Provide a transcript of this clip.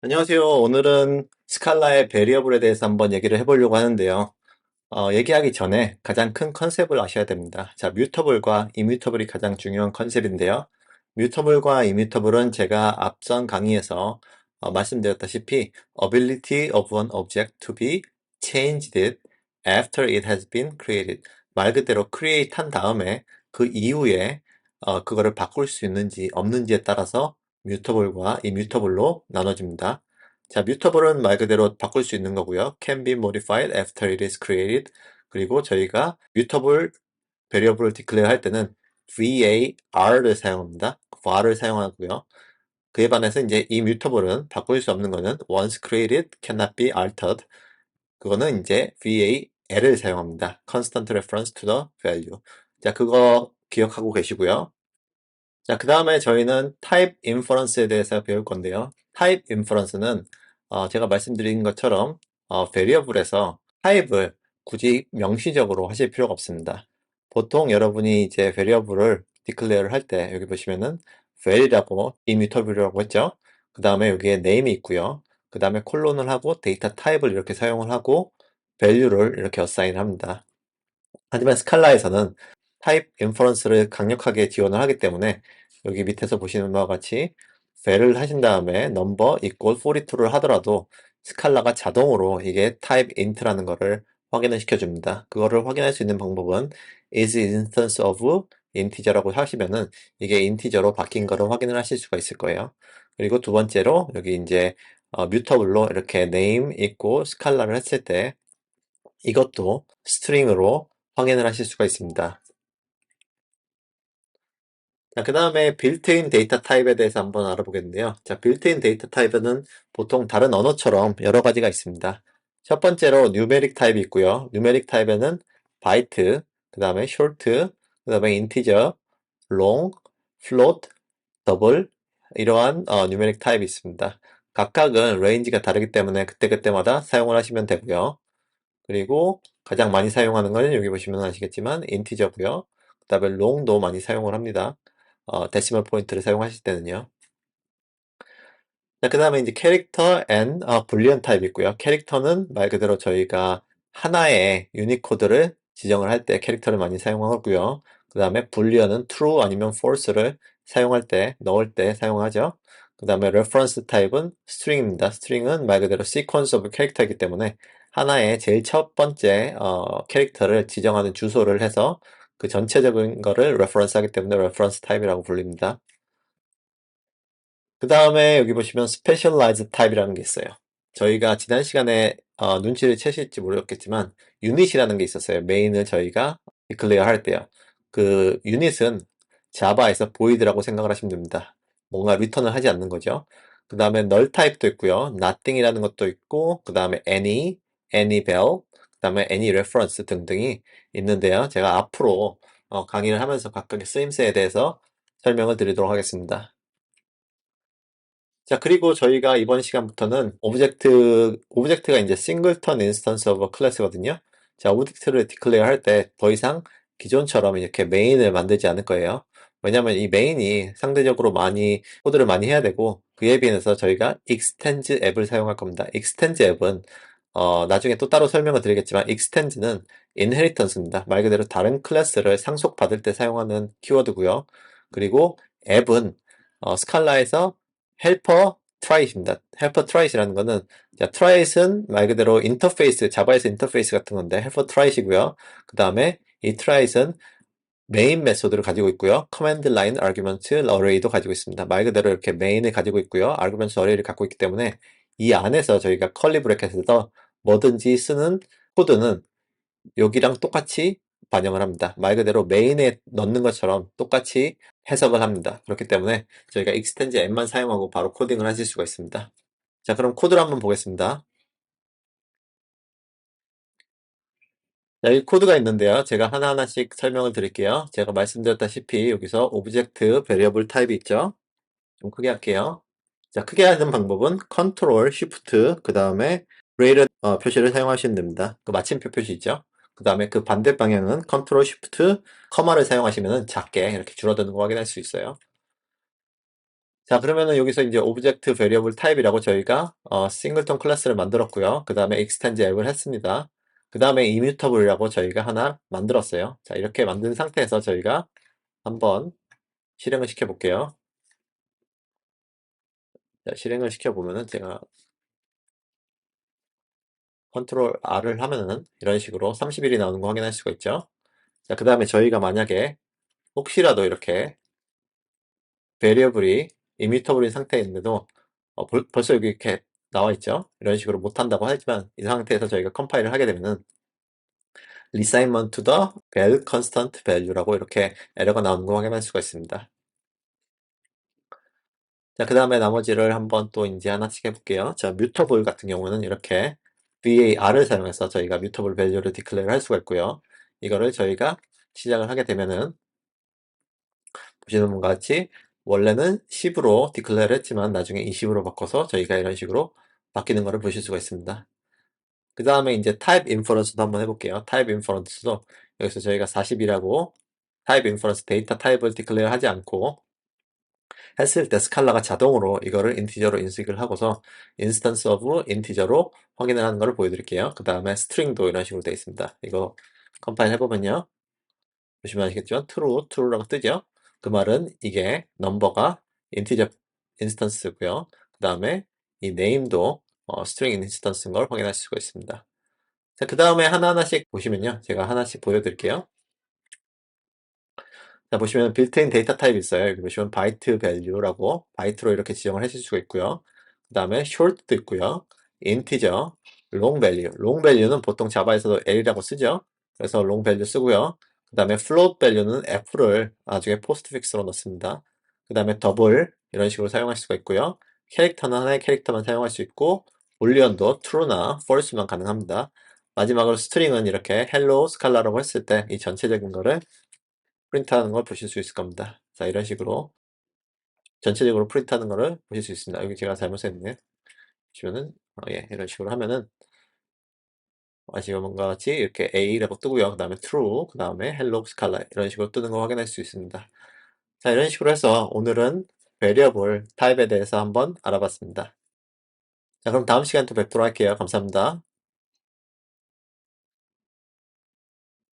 안녕하세요. 오늘은 스칼라의 베리어블에 대해서 한번 얘기를 해보려고 하는데요. 어, 얘기하기 전에 가장 큰 컨셉을 아셔야 됩니다. 자, 뮤터블과 이뮤터블이 가장 중요한 컨셉인데요. 뮤터블과 이뮤터블은 제가 앞선 강의에서 어, 말씀드렸다시피 ability of an object to be changed after it has been created. 말 그대로 create 한 다음에 그 이후에 어, 그거를 바꿀 수 있는지 없는지에 따라서 뮤터블과 이뮤터블로 나눠집니다. 자, 뮤터블은 말 그대로 바꿀 수 있는 거고요. can be modified after it is created. 그리고 저희가 뮤터블 베리어블을 declare 할 때는 var를 사용합니다. var를 사용하고요. 그에 반해서 이제 이 뮤터블은 바꿀 수 없는 거는 once created cannot be altered. 그거는 이제 val을 사용합니다. constant reference to the value. 자, 그거 기억하고 계시고요. 자, 그 다음에 저희는 type inference에 대해서 배울 건데요. type inference는 어, 제가 말씀드린 것처럼 어, variable에서 type을 굳이 명시적으로 하실 필요가 없습니다. 보통 여러분이 이제 variable을 declare 할때 여기 보시면은 val이라고 immutable이라고 했죠. 그 다음에 여기에 name이 있고요. 그 다음에 콜론을 하고 데이터 타입을 이렇게 사용을 하고 value를 이렇게 assign 합니다. 하지만 스칼라에서는 타입 인퍼런스를 강력하게 지원을 하기 때문에 여기 밑에서 보시는 바와 같이 val을 하신 다음에 number equal 42를 하더라도 스칼라가 자동으로 이게 type int라는 거를 확인을 시켜줍니다. 그거를 확인할 수 있는 방법은 is instance of integer라고 하시면은 이게 인티저로 바뀐 거를 확인을 하실 수가 있을 거예요. 그리고 두 번째로 여기 이제 어, 뮤터블로 이렇게 name 있고 스칼라를 했을 때 이것도 스트링으로 확인을 하실 수가 있습니다. 자, 그 다음에 빌트인 데이터 타입에 대해서 한번 알아보겠는데요. 자, 빌트인 데이터 타입에는 보통 다른 언어처럼 여러 가지가 있습니다. 첫 번째로 뉴메릭 타입이 있고요. 뉴메릭 타입에는 바이트, 그 다음에 short, 그 다음에 인티저, long, float, double 이러한 어, 뉴메릭 타입이 있습니다. 각각은 레인지가 다르기 때문에 그때그때마다 사용을 하시면 되고요. 그리고 가장 많이 사용하는 거는 여기 보시면 아시겠지만 인티저고요. 그 다음에 long도 많이 사용을 합니다. 어, 데시멀 포인트를 사용하실 때는요. 자, 그 다음에 이제 캐릭터 and 어, 불리언 타입이 있고요. 캐릭터는 말 그대로 저희가 하나의 유니코드를 지정을 할 때 캐릭터를 많이 사용하고요. 그 다음에 불리언은 true 아니면 false를 사용할 때, 넣을 때 사용하죠. 그 다음에 reference 타입은 string입니다. string은 말 그대로 sequence of character이기 때문에 하나의 제일 첫 번째 어, 캐릭터를 지정하는 주소를 해서 그 전체적인 거를 reference 하기 때문에 reference 타입이라고 불립니다. 그 다음에 여기 보시면 specialized 타입이라는 게 있어요. 저희가 지난 시간에 어, 눈치를 채실지 모르겠지만 유닛이라는 게 있었어요. 메인을 저희가 declare 할 때요. 그 유닛은 자바에서 void라고 생각을 하시면 됩니다. 뭔가 리턴을 하지 않는 거죠. 그 다음에 null 타입도 있고요. nothing이라는 것도 있고 그 다음에 any, any bell, 그 다음에 any reference 등등이 있는데요. 제가 앞으로 어, 강의를 하면서 각각의 쓰임새에 대해서 설명을 드리도록 하겠습니다. 자, 그리고 저희가 이번 시간부터는 오브젝트, 오브젝트가 이제 싱글턴 인스턴스 오브 클래스거든요. 자, 오브젝트를 디클레어 할 때 더 이상 기존처럼 이렇게 메인을 만들지 않을 거예요. 왜냐면 이 메인이 상대적으로 많이, 코드를 많이 해야 되고, 그에 비해서 저희가 extends 앱을 사용할 겁니다. extends 앱은, 어, 나중에 또 따로 설명을 드리겠지만, extends는 inheritance입니다. 말 그대로 다른 클래스를 상속받을 때 사용하는 키워드고요. 그리고 앱은, 어, 스칼라에서 헬퍼 트라이트입니다. 헬퍼 트라이트라는 거는 자, 트라이트는 말 그대로 인터페이스, 자바에서 인터페이스 같은 건데 헬퍼 트라이트이고요. 그 다음에 이 트라이트는 메인 메소드를 가지고 있고요. 커맨드 라인 아규먼트 어레이도 가지고 있습니다. 말 그대로 이렇게 메인을 가지고 있고요. 아규먼트 어레이를 갖고 있기 때문에 이 안에서 저희가 컬리 브레켓에서 뭐든지 쓰는 코드는 여기랑 똑같이 반영을 합니다. 말 그대로 메인에 넣는 것처럼 똑같이 해석을 합니다. 그렇기 때문에 저희가 extend m만 사용하고 바로 코딩을 하실 수가 있습니다. 자, 그럼 코드를 한번 보겠습니다. 자, 이 코드가 있는데요. 제가 하나하나씩 설명을 드릴게요. 제가 말씀드렸다시피 여기서 오브젝트 베리어블 타입이 있죠. 좀 크게 할게요. 자, 크게 하는 방법은 컨트롤 쉬프트 그 다음에 레이더 어, 표시를 사용하시면 됩니다. 그 마침표 표시 있죠. 그 다음에 그 반대 방향은 컨트롤 쉬프트 커마를 사용하시면 작게 이렇게 줄어드는 거 확인할 수 있어요. 자, 그러면은 여기서 이제 오브젝트 베리어블 타입이라고 저희가 어, 싱글톤 클래스를 만들었고요. 그 다음에 extend 앱을 했습니다. 그 다음에 immutable이라고 저희가 하나 만들었어요. 자, 이렇게 만든 상태에서 저희가 한번 실행을 시켜 볼게요. 자, 실행을 시켜 보면은 제가 컨트롤 R을 하면은 이런 식으로 30일이 나오는 거 확인할 수가 있죠. 자, 그 다음에 저희가 만약에 혹시라도 이렇게 베리어블이 immutable인 상태인데도 어, 벌, 벌써 여기 이렇게 나와 있죠. 이런 식으로 못한다고 하지만 이 상태에서 저희가 컴파일을 하게 되면은 reassignment to the val constant value라고 이렇게 에러가 나오는 거 확인할 수가 있습니다. 자, 그 다음에 나머지를 한번 또 이제 하나씩 해볼게요. 자, mutable 같은 경우는 이렇게 var을 사용해서 저희가 mutable value를 declare 할 수가 있고요. 이거를 저희가 시작을 하게 되면은 보시는 바와 같이 원래는 10으로 declare 했지만 나중에 20으로 바꿔서 저희가 이런 식으로 바뀌는 것을 보실 수가 있습니다. 그 다음에 이제 type inference도 한번 해볼게요. type inference도 여기서 저희가 40이라고 type inference 데이터 타입을 declare 하지 않고 했을 때 스칼라가 자동으로 이거를 인티저로 인식을 하고서 instance of integer로 확인을 하는 것을 보여드릴게요. 그 다음에 string도 이런 식으로 되어 있습니다. 이거 컴파일 해보면요. 보시면 아시겠죠? true, true라고 뜨죠? 그 말은 이게 넘버가 인티저 인스턴스고요. 그 다음에 이 name도 어, string 인스턴스인 걸 확인할 수가 있습니다. 자, 그 다음에 하나하나씩 보시면요. 제가 하나씩 보여드릴게요. 자, 보시면 빌트인 데이터 타입이 있어요. 여기 보시면 바이트 밸류라고 바이트로 이렇게 지정을 하실 수가 있고요. 그 다음에 short도 있고요. 인티저, long value. long value는 보통 자바에서도 L이라고 쓰죠. 그래서 long value 쓰고요. 그 다음에 float value는 F를 나중에 postfix로 넣습니다. 그 다음에 더블 이런 식으로 사용할 수가 있고요. 캐릭터는 하나의 캐릭터만 사용할 수 있고 볼리언도 true나 false만 가능합니다. 마지막으로 스트링은 이렇게 hello 스칼라라고 했을 때 이 전체적인 거를 프린트하는 걸 보실 수 있을 겁니다. 자, 이런 식으로 전체적으로 프린트하는 거를 보실 수 있습니다. 여기 제가 잘못했네. 보시면은 어, 예, 이런 식으로 하면은 아시면과 같이 이렇게 A라고 뜨고요. 그 다음에 true, 그 다음에 hello scala 이런 식으로 뜨는 거 확인할 수 있습니다. 자, 이런 식으로 해서 오늘은 variable 타입에 대해서 한번 알아봤습니다. 자, 그럼 다음 시간에 또 뵙도록 할게요. 감사합니다.